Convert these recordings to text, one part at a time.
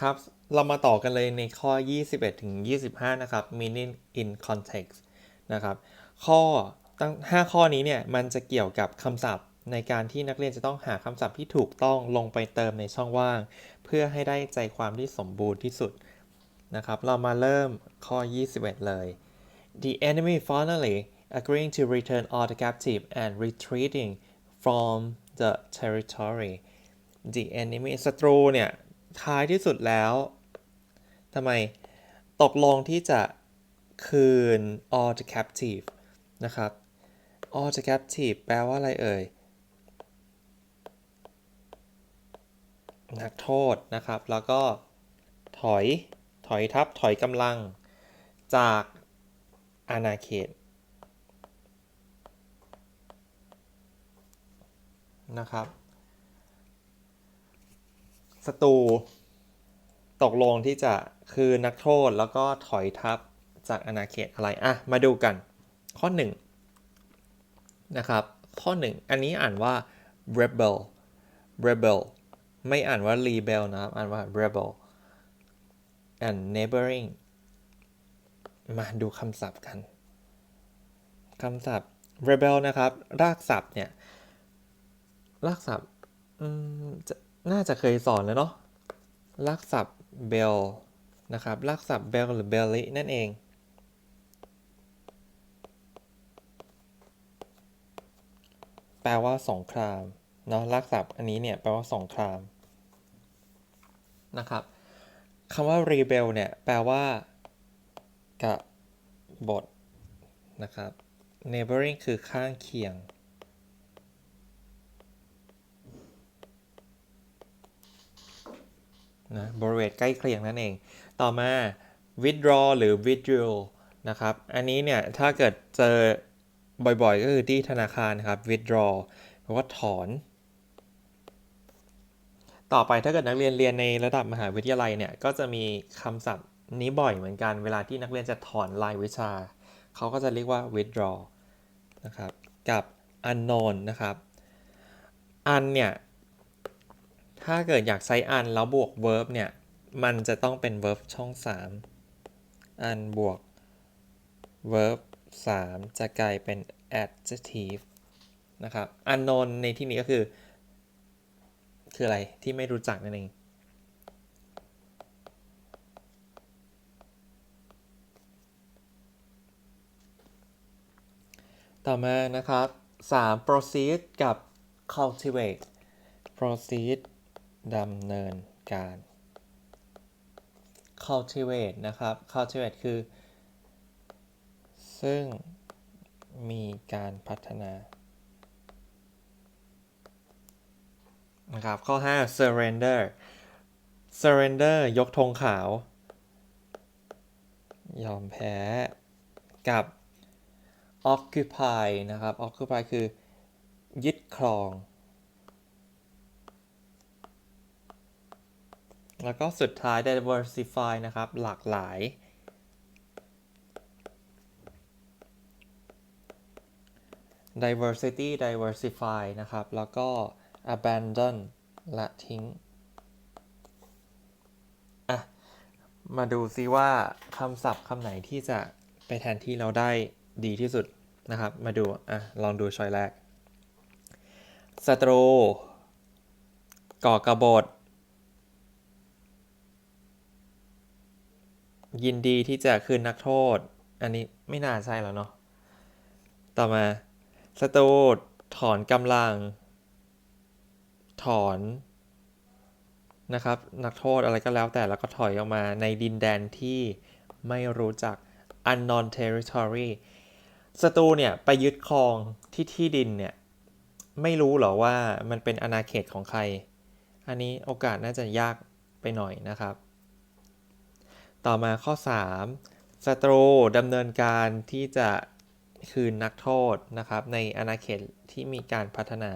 ครับ เรามาต่อกันเลยในข้อ 21 ถึง 25 นะครับ meaning in context นะครับ ข้อตั้ง5ข้อนี้เนี่ย มันจะเกี่ยวกับคำศัพท์ ในการที่นักเรียนจะต้องหาคำศัพท์ที่ถูกต้องลงไปเติมในช่องว่าง เพื่อให้ได้ใจความที่สมบูรณ์ที่สุดนะครับ เรามาเริ่มข้อ 21 เลย The enemy finally agreeing to return all the captive and retreating from the territory the enemy ศัตรูเนี่ย ท้ายที่สุดแล้วทำไมตกลงที่จะคืน all the captive นะครับ all the captive แปลว่าอะไรเอ่ย นักโทษนะครับ แล้วก็ถอย ถอยทับ ถอยกำลัง จากอาณาเขตนะครับ ศัตรูตกลงที่จะคือนักโทษแล้วก็ถอยทับจากอาณาเขตอะไรอะมาดูกัน ข้อหนึ่งนะครับข้อหนึ่งอันนี้อ่านว่า rebel rebel ไม่อ่านว่า rebel นะครับ อ่านว่า rebel and neighboring มาดูคำศัพท์กันคำศัพท์ rebel นะครับ รากศัพท์เนี่ย รากศัพท์จะ น่าจะเคยสอนแล้วเนาะรากศัพท์ bell นะครับรากศัพท์ bell หรือ belly นั่นเองแปลว่าสงครามเนาะรากศัพท์อันนี้เนี่ยแปลว่าสงครามนะครับคำว่า rebel เนี่ยแปลว่ากบฏนะครับ neighboring คือข้างเคียง นะบริเวณใกล้เคียงนั่นเอง ต่อมา withdraw หรือ withdrawal นะครับ อันนี้เนี่ยถ้าเกิดเจอบ่อยๆ ก็คือที่ธนาคารนะครับ withdraw แปลว่าถอน ต่อไปถ้าเกิดนักเรียนเรียนในระดับมหาวิทยาลัยเนี่ยก็จะมีคำศัพท์นี้บ่อยเหมือนกันเวลาที่นักเรียนจะถอนรายวิชา เขาก็จะเรียกว่า withdraw นะครับ กับ unknown นะครับ un เนี่ย ถ้าเกิดอยากใช้ un แล้วบวก verb เนี่ย มันจะต้องเป็น verb ช่อง3 un บวก verb 3 จะกลายเป็น adjective นะครับ unknown ในที่นี้ก็คือ คืออะไรที่ไม่รู้จักนั่นเองต่อมานะครับ 3 proceed กับ cultivate proceed ดำเนินการ cultivate นะครับ cultivate คือ ซึ่งมีการพัฒนา นะครับ ข้อ 5 surrender surrender ยกธงขาว ยอมแพ้กับ occupy นะครับ occupy คือยึดครอง แล้วก็สุดท้าย diversify นะครับ หลากหลาย diversity diversify นะครับ แล้วก็ abandon ละทิ้ง อะ มาดูซิว่าคำศัพท์คำไหนที่จะไปแทนที่เราได้ดีที่สุดนะครับ มาดู อะ ลองดูช้อยแรกศัตรูก่อกระบฏ ยินดีที่จะคืนนักโทษ อันนี้ไม่น่าใช่แล้วเนาะ ต่อมาศัตรูถอนกำลัง ถอนนะครับ นักโทษอะไรก็แล้วแต่แล้วก็ถอยออกมาในดินแดนที่ไม่รู้จัก unknown territory ศัตรูเนี่ยไปยึดครองที่ที่ดินเนี่ยไม่รู้หรอว่ามันเป็นอาณาเขตของใคร อันนี้โอกาสน่าจะยากไปหน่อยนะครับ ต่อมาข้อ3ศัตรูดำเนินการที่จะคืนนักโทษนะครับในอาณาเขตที่มีการพัฒนา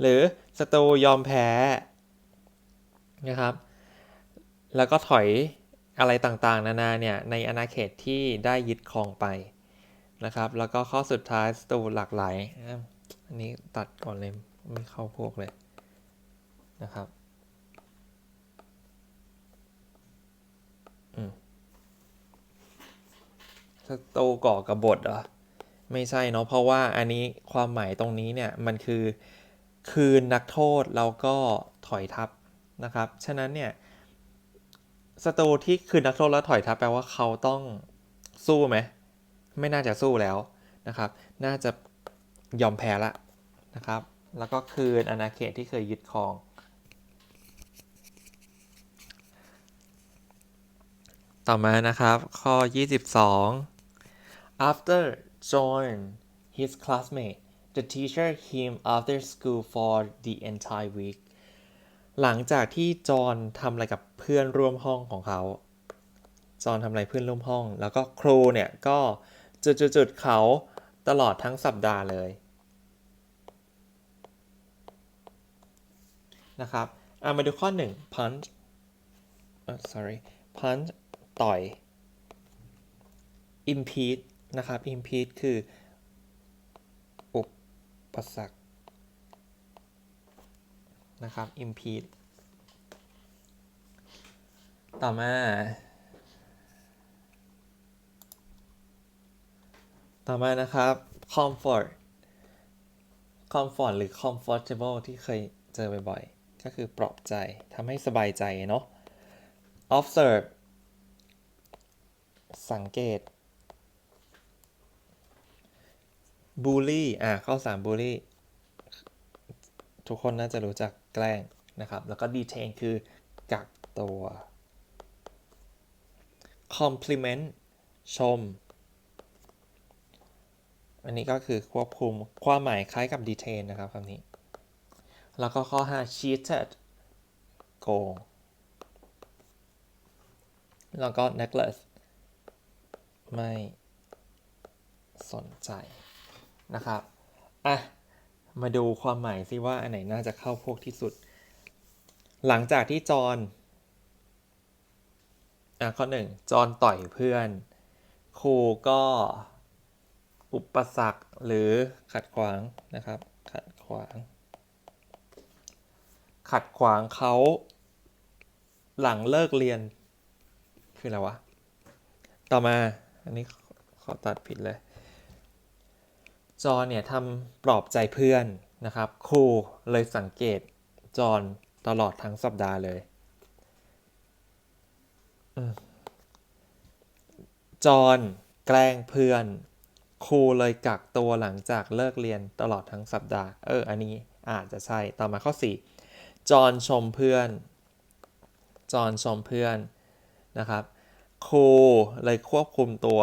หรือศัตรูยอมแพ้นะครับ แล้วก็ถอยอะไรต่างๆ นานาเนี่ยในอาณาเขตที่ได้ยึดครองไปนะครับ แล้วก็ข้อสุดท้ายศัตรูหลากหลาย อันนี้ตัดก่อนเลยไม่เข้าพวกเลยนะครับ ศัตรูก่อกบฏเหรอไม่ใช่เนาะเพราะว่าอันนี้ความหมายตรงนี้เนี่ยมันคือคืนนักโทษแล้วก็ถอยทัพนะครับ ฉะนั้นเนี่ยศัตรูที่คืนนักโทษแล้วถอยทัพแปลว่าเขาต้องสู้ไหมไม่น่าจะสู้แล้วนะครับ น่าจะยอมแพ้ละนะครับ แล้วก็คืนอาณาเขตที่เคยยึดครอง ต่อมานะครับ ข้อ 22 after John his classmate the teacher him after school for the entire week หลังจากที่จอห์นทำอะไรกับเพื่อนร่วมห้องของเขา จอห์นทำอะไรเพื่อนร่วมห้อง แล้วก็ครูเนี่ยก็จุดๆเขาตลอดทั้งสัปดาห์เลยนะครับอะมาดูข้อ 1 punch เอ่อ sorry punch ต่อย impede นะครับ impede คือ อุปสรรคนะครับ impede ต่อมา ต่อมานะครับ comfort comfort หรือ comfortable ที่เคยเจอบ่อยๆ ก็คือปลอบใจทำให้สบายใจเนาะ observe สังเกต bully อะข้อ3 bully ทุกคนน่าจะรู้จักแกล้งนะครับ แล้วก็ detain คือกักตัว compliment ชม อันนี้ก็คือควบคุมความหมายคล้ายกับ detain นะครับคำนี้ แล้วก็ข้อ 5 cheated โกง แล้วก็ necklace ไม่สนใจ นะครับอะมาดูความหมายซิว่าอันไหนน่าจะเข้าพวกที่สุด หลังจากที่จอนอะข้อหนึ่งจอนต่อยเพื่อน ครูก็อุปสรรคหรือขัดขวางนะครับ ขัดขวาง ขัดขวางเขาหลังเลิกเรียน คืออะไรวะ ต่อมา อันนี้ขอตัดผิดเลย จอนเนี่ยทำปลอบใจเพื่อนนะครับ ครูเลยสังเกตจอนตลอดทั้งสัปดาห์เลยอจอนแกล้งเพื่อน ครูเลยกักตัวหลังจากเลิกเรียนตลอดทั้งสัปดาห์ เออ อันนี้อาจจะใช่ ต่อมาข้อ 4 จอนชมเพื่อน จอนชมเพื่อนนะครับ ครูเลยควบคุมตัว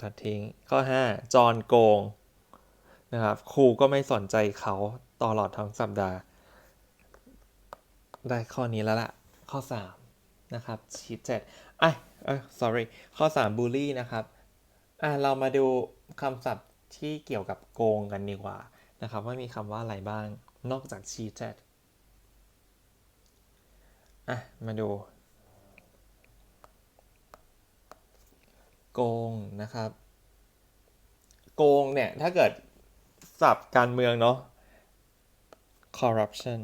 ตัดทิ้ง ข้อ 5 จอนโกงนะครับครูก็ไม่สนใจเขาตลอดทั้งสัปดาห์ ได้ข้อนี้แล้วล่ะข้อ 3 นะครับชีทเจ็ดอะเออ sorry ข้อ 3 บูลลี่นะครับอะเรามาดูคำศัพท์ที่เกี่ยวกับโกงกันดีกว่านะครับว่ามีคำว่าอะไรบ้างนอกจาก cheated อะ มาดู โกงนะครับ โกงเนี่ย ถ้าเกิดศัพท์การเมืองเนาะ corruption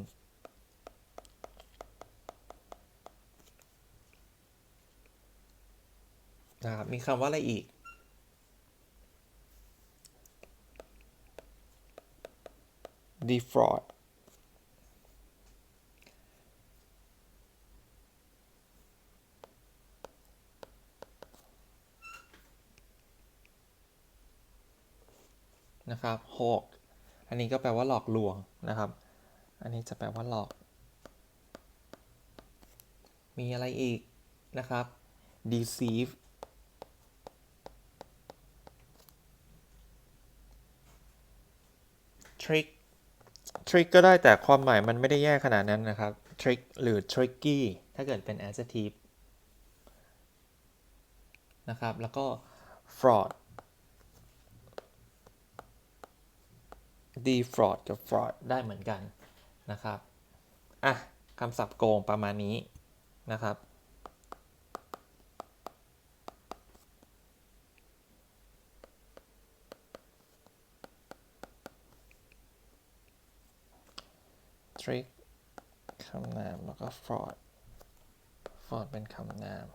นะครับ มีคำว่าอะไรอีก defraud นะครับ hawk อันนี้ก็แปลว่าหลอกลวงนะครับ อันนี้จะแปลว่าหลอก มีอะไรอีกนะครับ deceive trick trick ก็ได้แต่ความหมายมันไม่ได้แย่ขนาดนั้นนะครับ trick หรือ tricky ถ้าเกิดเป็น adjective นะครับ แล้วก็ fraud defraud กับ fraud ได้เหมือนกันนะครับ อะคำศัพท์โกงประมาณนี้นะครับ trick คำนาม แล้วก็ fraud fraud เป็นคำนาม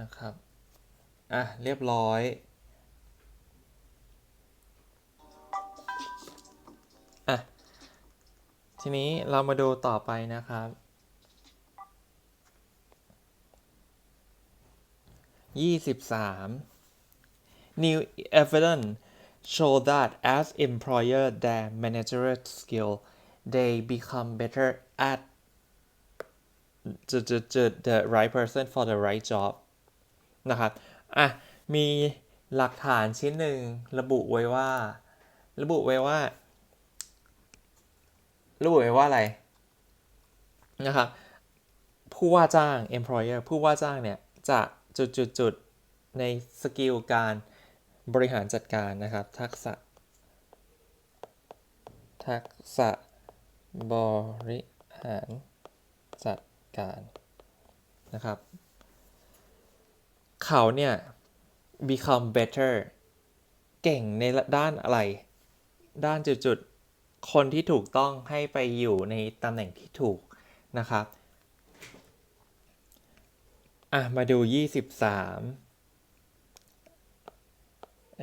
นะครับ อะ เรียบร้อย ทีนี้เรามาดูต่อไปนะครับยี่สิบสาม New evidence show that as employer their managerial skill they become better at the, the, the, the right person for the right job นะครับ อะ มีหลักฐานชิ้นหนึ่งระบุไว้ว่า ระบุไว้ว่า ระบุไว้ว่าอะไรนะครับผู้ว่าจ้าง employer ผู้ว่าจ้างเนี่ยจะจุดจุดจุดๆๆในสกิลการบริหารจัดการนะครับ ทักษะ ทักษะบริหารจัดการนะครับ เขาเนี่ย become better เก่งในด้านอะไร ด้านจุดๆ คนที่ถูกต้องให้ไปอยู่ในตำแหน่งที่ถูกนะครับ อะ มาดู 23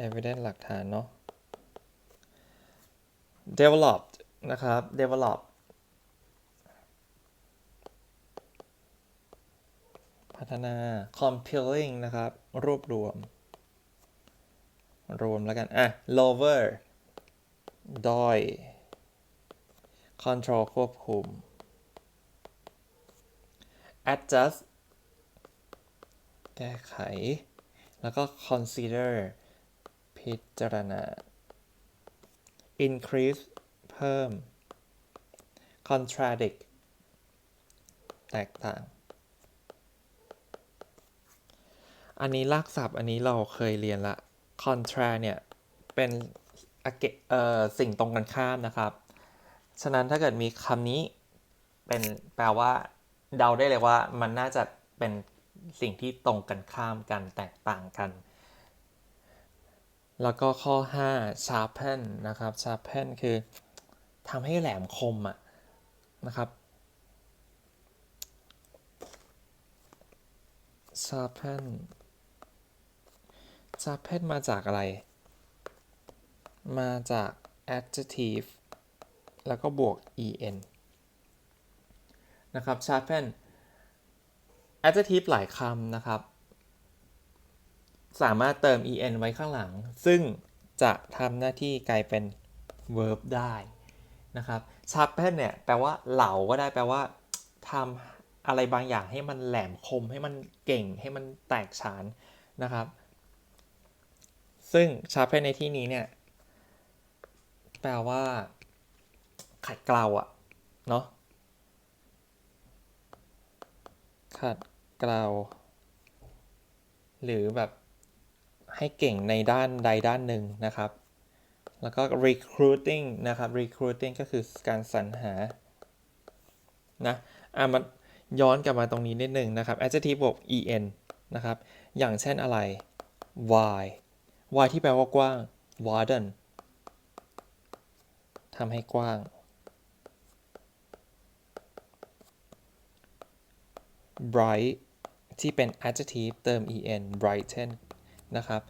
evidence หลักฐานเนาะ developed นะครับ develop พัฒนา compiling นะครับ รวบรวม รวมแล้วกัน อะ lower ด้อย control ควบคุม adjust แก้ไข แล้วก็ consider พิจารณา increase เพิ่ม contradict แตกต่าง อันนี้ลากศัพท์อันนี้เราเคยเรียนละ contra เนี่ย เป็นเอ่อสิ่งตรงกันข้ามนะครับ ฉะนั้นถ้าเกิดมีคำนี้เป็นแปลว่า เดาได้เลยว่ามันน่าจะเป็นสิ่งที่ตรงกันข้ามกันแตกต่างกัน แล้วก็ข้อ 5 sharpen นะครับ sharpen คือทำให้แหลมคมอะนะครับ sharpen sharpen มาจากอะไร มาจาก adjective แล้วก็บวก en นะครับ sharpen adjective หลายคำนะครับ สามารถเติม en ไว้ข้างหลัง ซึ่งจะทำหน้าที่กลายเป็น verb ได้นะครับ sharpen เนี่ยแปลว่าเหลาก็ได้แปลว่าทำอะไรบางอย่างให้มันแหลมคม ให้มันเก่ง ให้มันแตกฉานนะครับ ซึ่ง sharpen ในที่นี้เนี่ย แปลว่า ขัดเกลาอะเนาะขัดเกลาหรือแบบให้เก่งในด้านใดด้านหนึ่งนะครับ แล้วก็ recruiting นะครับ recruiting ก็คือการสรรหา นะ อะมันย้อนกลับมาตรงนี้นิดหนึ่งนะครับ adjective บวก en นะครับ อย่างเช่นอะไร why why ที่แปลว่ากว้าง widen ทำให้กว้าง bright ที่เป็น adjective เติม en brighten นะครับ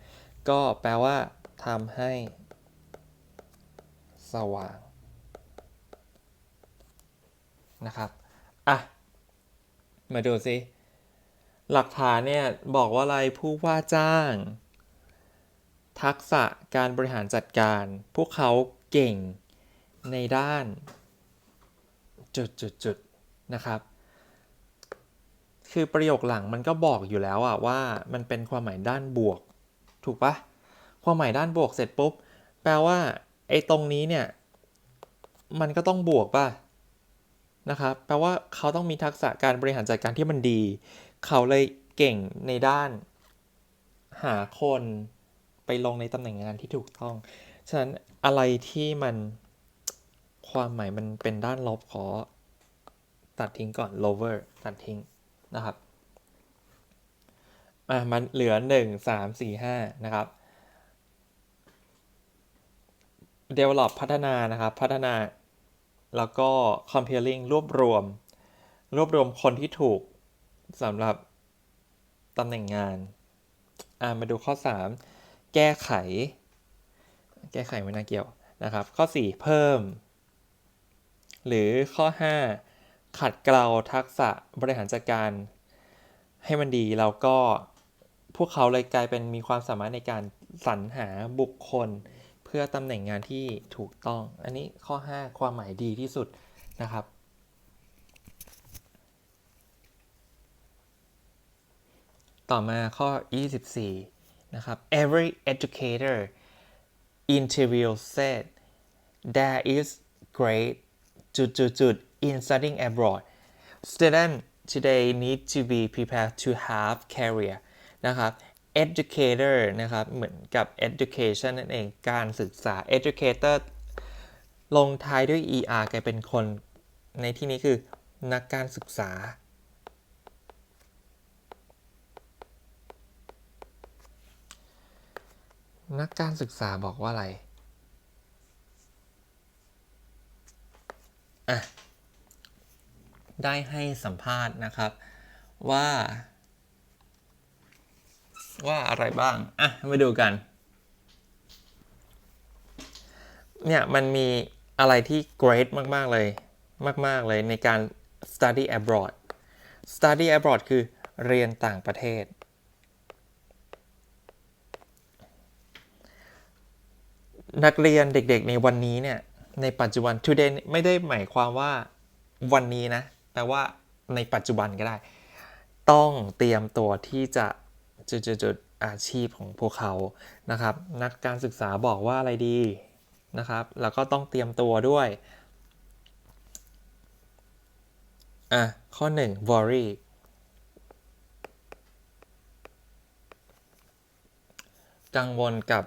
ก็แปลว่าทำให้สว่าง นะครับ อะ มาดูสิหลักฐานเนี่ย บอกว่าอะไรผู้ว่าจ้าง ทักษะการบริหารจัดการ พวกเขาเก่งในด้าน จุดๆๆนะครับ คือประโยคหลังมันก็บอกอยู่แล้วอะว่ามันเป็นความหมายด้านบวก ถูกปะความหมายด้านบวกเสร็จปุ๊บ แปลว่าไอ้ตรงนี้เนี่ย มันก็ต้องบวกป่ะนะครับแปลว่าเขาต้องมีทักษะการบริหารจัดการที่มันดี เขาเลยเก่งในด้าน หาคนไปลงในตำแหน่งงานที่ถูกต้อง ฉะนั้นอะไรที่มันความหมายมันเป็นด้านลบขอ ตัดทิ้งก่อน lower ตัดทิ้ง นะครับอะมันเหลือ1 3 4 5นะครับ develop พัฒนานะครับ พัฒนา แล้วก็ comparing รวบรวม รวบรวมคนที่ถูกสำหรับตำแหน่งงาน อ่ามาดูข้อ 3 แก้ไข แก้ไขไม่น่าเกี่ยวนะครับ ข้อ 4 เพิ่ม หรือข้อ 5 ขัดเกลาทักษะบริหารจัดการ ให้มันดีแล้วก็พวกเขาเลยกลายเป็นมีความสามารถในการสรรหาบุคคล เพื่อตำแหน่งงานที่ถูกต้อง อันนี้ข้อ 5 ความหมายดีที่สุดนะครับ ต่อมาข้อ 24 นะครับ every educator interview said there is great จุดจุดจุด in studying abroad student today need to be prepared to have career นะครับ educator นะครับเหมือนกับ education นั่นเองการศึกษา educator ลงท้ายด้วย er กลายเป็นคน ในที่นี้คือนักการศึกษา นักการศึกษาบอกว่าอะไร อะ ได้ให้สัมภาษณ์นะครับว่า ว่าอะไรบ้าง อะ มาดูกัน เนี่ย มันมีอะไรที่ great มาก ๆ เลย มาก ๆ เลยในการ study abroad study abroad คือเรียนต่างประเทศ นักเรียนเด็กๆในวันนี้เนี่ย ในปัจจุบัน today ไม่ได้หมายความว่าวันนี้นะ แปลว่าในปัจจุบันก็ได้ ต้องเตรียมตัวที่จะจุดๆอาชีพของพวกเขานะครับ นักการศึกษาบอกว่าอะไรดีนะครับ แล้วก็ต้องเตรียมตัวด้วยอะข้อ 1 worry กังวลกับ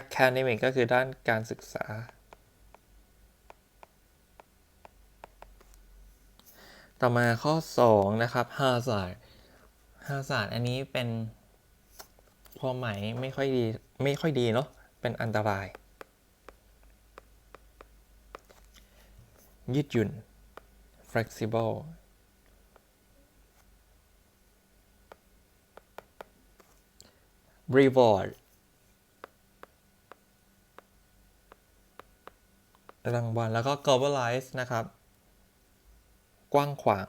academic ก็คือด้านการศึกษา ต่อมาข้อ 2 นะครับ hazard hazard อันนี้เป็นความหมายไม่ค่อยดี ไม่ค่อยดีเนาะเป็นอันตราย ยืดหยุ่น flexible reward รางวัลแล้วก็ globalize นะครับ กว้างขวาง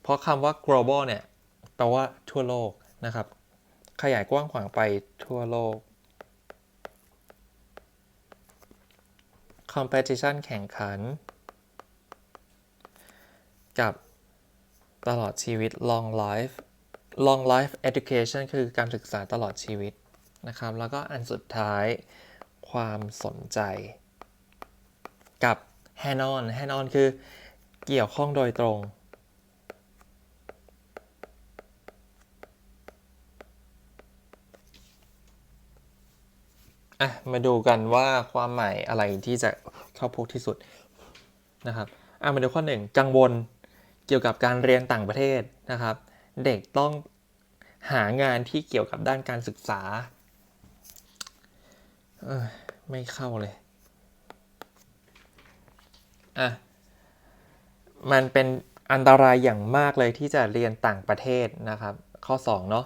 เพราะคำว่า global เนี่ย แปลว่าทั่วโลกนะครับ ขยายกว้างขวางไปทั่วโลก competition แข่งขัน กับตลอดชีวิต long life long life education คือการศึกษาตลอดชีวิตนะครับ แล้วก็อันสุดท้ายความสนใจ กับ hand on hand on คือเกี่ยวข้องโดยตรง อะ มาดูกันว่าความหมายอะไรที่จะเข้าพกที่สุดนะครับ อะ มาดูข้อหนึ่งกังวลเกี่ยวกับการเรียนต่างประเทศนะครับ เด็กต้องหางานที่เกี่ยวกับด้านการศึกษา ไม่เข้าเลย อะมันเป็นอันตรายอย่างมากเลยที่จะเรียนต่างประเทศนะครับ ข้อ2เนาะ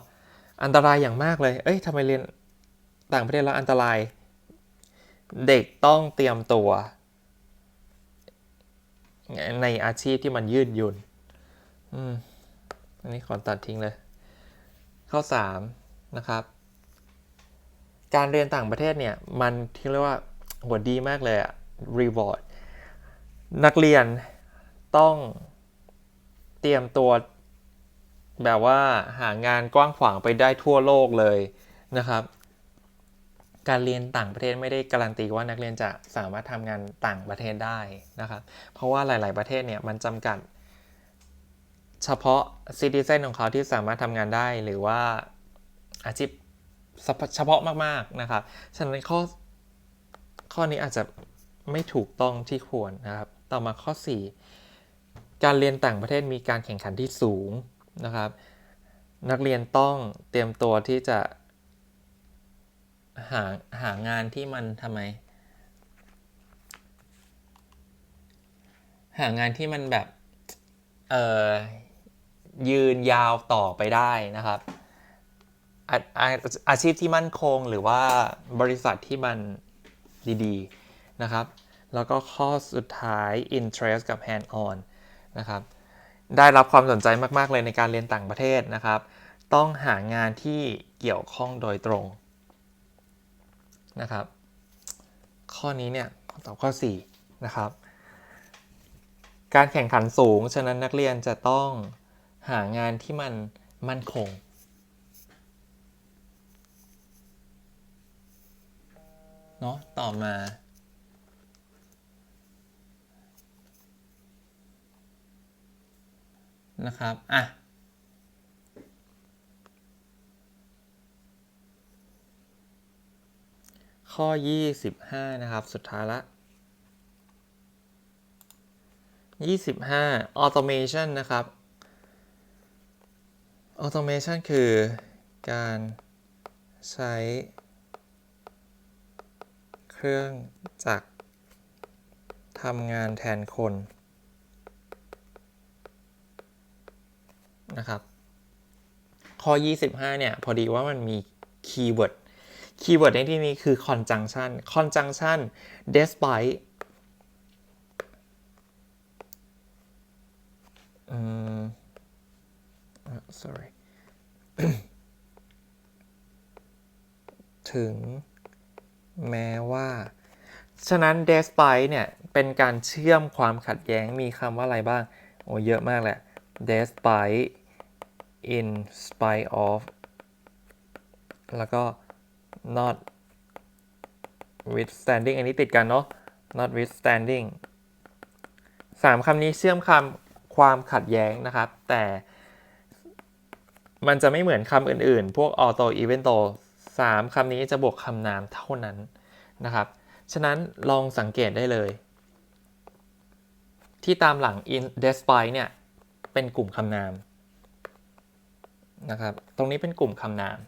อันตรายอย่างมากเลย เอ้ยทำไมเรียนต่างประเทศแล้วอันตราย เด็กต้องเตรียมตัว ในอาชีพที่มันยืดหยุ่นอืมอันนี้ขอตัดทิ้งเลย ข้อ3นะครับ การเรียนต่างประเทศเนี่ย มันที่เรียกว่าหัวดีมากเลยอะ reward นักเรียนต้องเตรียมตัวแบบว่าหางานกว้างขวางไปได้ทั่วโลกเลยนะครับ การเรียนต่างประเทศไม่ได้การันตีว่านักเรียนจะสามารถทำงานต่างประเทศได้นะครับ เพราะว่าหลาย ๆ ประเทศเนี่ยมันจำกัด เฉพาะซิติเซนของเขาที่สามารถทำงานได้หรือว่าอาชีพเฉพาะมาก ๆ นะครับ ฉะนั้นข้อข้อนี้อาจจะไม่ถูกต้องที่ควรนะครับ ต่อมาข้อ 4 การเรียนต่างประเทศมีการแข่งขันที่สูงนะครับ นักเรียนต้องเตรียมตัวที่จะ หาหางานที่มันทำไม หางานที่มันแบบ เออยืนยาวต่อไปได้นะครับอาอาอาชีพที่มั่นคงหรือว่าบริษัทที่มันดี ๆ นะครับ แล้วก็ข้อสุดท้าย interest กับ hand on นะครับ ได้รับความสนใจมาก ๆ เลยในการเรียนต่างประเทศนะครับ ต้องหางานที่เกี่ยวข้องโดยตรงนะครับ ข้อนี้เนี่ยตอบข้อ4นะครับ การแข่งขันสูง ฉะนั้นนักเรียนจะต้องหางานที่มันมั่นคงเนาะต่อมา นะครับอะข้อ 25 นะครับ สุดท้ายละ 25 automation นะครับ automation คือการใช้เครื่องจักรทำงานแทนคน นะครับ ข้อ 25 เนี่ย พอดีว่ามันมีคีย์เวิร์ด คีย์เวิร์ดในที่นี้คือ conjunction conjunction despite อืมอะ sorry ถึงแม้ว่า ฉะนั้น despite เนี่ย เป็นการเชื่อมความขัดแย้งมีคำว่าอะไรบ้าง โอ้เยอะมากแหละ despite in spite of แล้วก็ not withstanding อันนี้ติดกันเนาะ not withstanding สามคำนี้เชื่อมคำความขัดแย้งนะครับ แต่มันจะไม่เหมือนคำอื่นๆ พวก auto evento สามคำนี้จะบวกคำนามเท่านั้นนะครับ ฉะนั้นลองสังเกตได้เลย ที่ตามหลัง in despite เนี่ย เป็นกลุ่มคำนาม นะครับ ตรงนี้เป็นกลุ่มคำนาม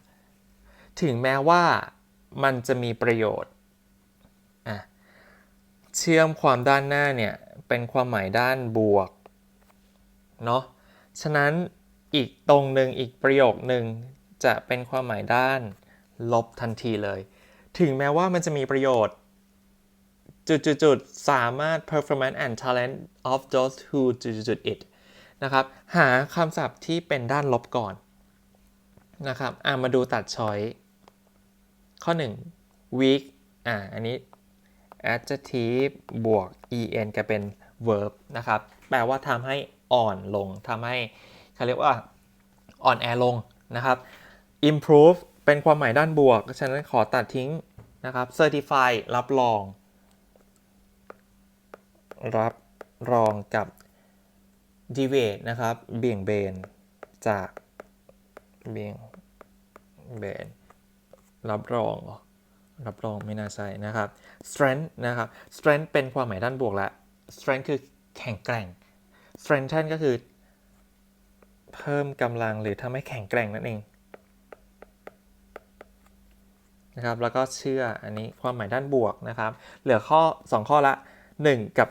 ถึงแม้ว่ามันจะมีประโยชน์ เชื่อมความด้านหน้าเนี่ย เป็นความหมายด้านบวก เนาะ ฉะนั้นอีกตรงหนึ่งอีกประโยคหนึ่งจะเป็นความหมายด้านลบทันทีเลย ถึงแม้ว่ามันจะมีประโยชน์จุดๆสามารถ performance and talent of those who จุดๆ it นะครับ หาคำศัพท์ที่เป็นด้านลบก่อน นะครับอะมาดูตัดช้อยข้อ 1 weak อะอันนี้ adjective บวก en กลายเป็น verb นะครับ แปลว่าทำให้อ่อนลงทำให้เขาเรียกว่าอ่อนแอลงนะครับ improve เป็นความหมายด้านบวก ฉะนั้นขอตัดทิ้งนะครับ certify รับรอง รับรองกับ deviate นะครับ เบี่ยงเบนจาก เบี่ยงเบนรับรองเหรอรับรองไม่น่าใช่นะครับ strength นะครับ strength เป็นความหมายด้านบวกแล้ว strength คือแข็งแกร่ง strengthen ก็คือเพิ่มกำลังหรือทำให้แข็งแกร่งนั่นเองนะครับแล้วก็เชื่ออันนี้ความหมายด้านบวกนะครับ เหลือข้อ 2 ข้อละ 1 กับ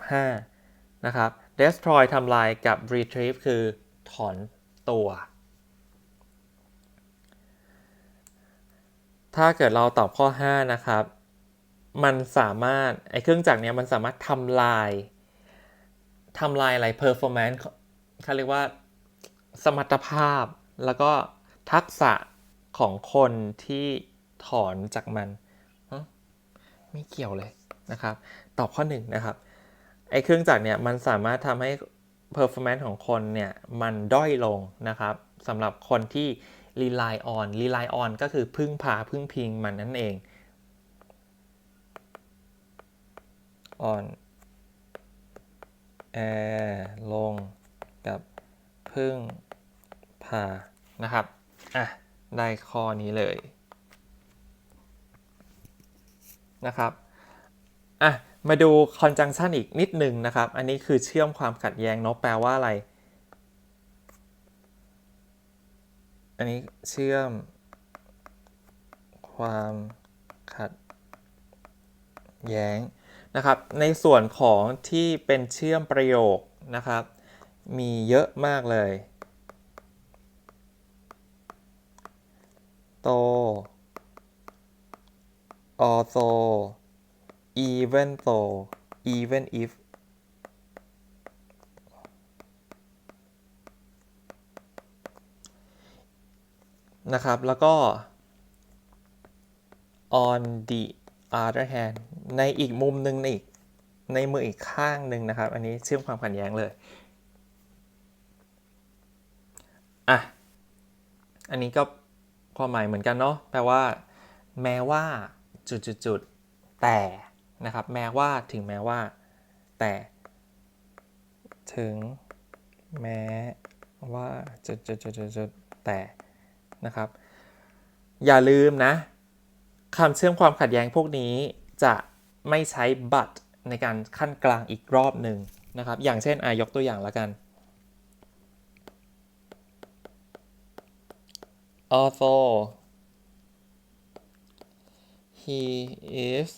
5 นะครับ destroy ทำลายกับ retrieve คือถอนตัว ถ้าเกิดเราตอบข้อ 5 นะครับ มันสามารถไอ้เครื่องจักรเนี้ยมันสามารถทำลายทำลายอะไร performance เขาเรียกว่าสมรรถภาพ แล้วก็ทักษะของคนที่ถอนจากมัน ไม่เกี่ยวเลยนะครับ ตอบข้อ 1 นะครับ ไอ้เครื่องจักรเนี่ยมันสามารถทำให้ performance ของคนเนี่ยมันด้อยลงนะครับสำหรับคนที่ rely on rely on ก็คือพึ่งพาพึ่งพิงมันนั่นเอง on แอร์ลงกับพึ่งพานะครับ อะ ได้ข้อนี้เลยนะครับ อะ มาดู conjunction อีกนิดหนึ่งนะครับ อันนี้คือเชื่อมความขัดแย้งเนาะแปลว่าอะไร อันนี้เชื่อมความขัดแย้งนะครับ ในส่วนของที่เป็นเชื่อมประโยคนะครับ มีเยอะมากเลย โต also even though even if นะครับ แล้วก็ on the other hand ในอีกมุมหนึ่งในอีกในมืออีกข้างหนึ่งนะครับ อันนี้เชื่อมความขัดแย้งเลย อะ อันนี้ก็ความหมายเหมือนกันเนาะ แปลว่า แม้ว่าจุดจุดจุดๆแต่นะครับ แม้ว่าถึงแม้ว่า แต่ ถึงแม้ว่าจุดจุดจุดจุดจุดๆๆแต่ นะครับ อย่าลืมนะคำเชื่อมความขัดแย้งพวกนี้จะไม่ใช้ but ในการขั้นกลางอีกรอบหนึ่งนะครับ อย่างเช่นอายกตัวอย่างแล้วกัน although he is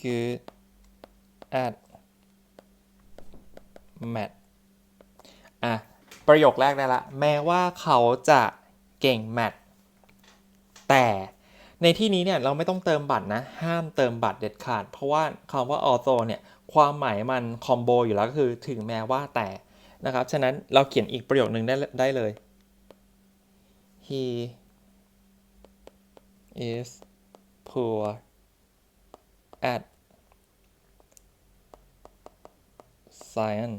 good at math อะ ประโยคแรกได้ละ แม้ว่าเขาจะ เก่งแมทแต่ในที่นี้เนี่ยเราไม่ต้องเติมบัตรนะ ห้ามเติมบัตรเด็ดขาด เพราะว่าคำว่า although เนี่ยความหมายมันคอมโบอยู่แล้วก็คือถึงแม้ว่าแต่นะครับ ฉะนั้นเราเขียนอีกประโยคนึงได้ได้เลย he is poor at science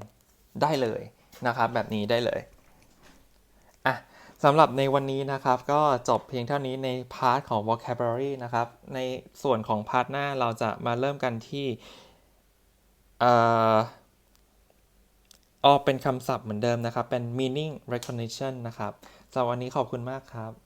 ได้เลยนะครับ แบบนี้ได้เลย สำหรับในวันนี้นะครับก็จบเพียงเท่านี้ในพาร์ทของ vocabulary นะครับ ในส่วนของพาร์ทหน้าเราจะมาเริ่มกันที่เออออกเป็นคำศัพท์เหมือนเดิมนะครับ เป็น meaning recognition นะครับสำหรับวันนี้ขอบคุณมากครับ